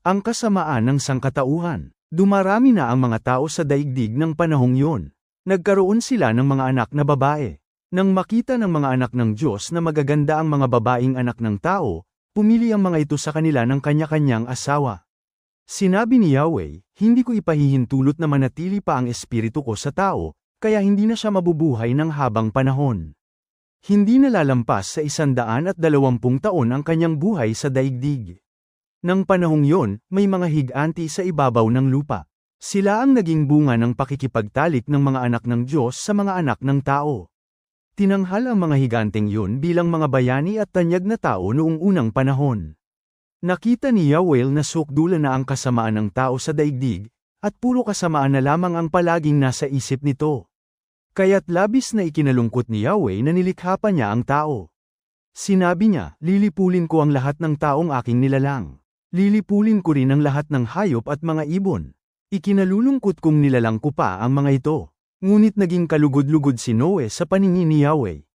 Ang kasamaan ng sangkatauhan. Dumarami na ang mga tao sa daigdig ng panahong yun. Nagkaroon sila ng mga anak na babae. Nang makita ng mga anak ng Diyos na magaganda ang mga babaeng anak ng tao, pumili ang mga ito sa kanila ng kanya-kanyang asawa. Sinabi ni Yahweh, hindi ko ipahihintulot na manatili pa ang espiritu ko sa tao, kaya hindi na siya mabubuhay ng habang panahon. Hindi nalalampas sa isandaan at dalawampung taon ang kanyang buhay sa daigdig. Nang panahong yon, may mga higanti sa ibabaw ng lupa. Sila ang naging bunga ng pakikipagtalik ng mga anak ng Diyos sa mga anak ng tao. Tinanghal ang mga higanteng yun bilang mga bayani at tanyag na tao noong unang panahon. Nakita ni Yahweh na sukdula na ang kasamaan ng tao sa daigdig, at puro kasamaan na lamang ang palaging nasa isip nito. Kaya't labis na ikinalungkot ni Yahweh na nilikha pa niya ang tao. Sinabi niya, lilipulin ko ang lahat ng taong aking nilalang. Lilipulin ko rin ang lahat ng hayop at mga ibon. Ikinalulungkot kong nilalang ko pa ang mga ito. Ngunit naging kalugod-lugod si Noe sa paningin ni Yahweh.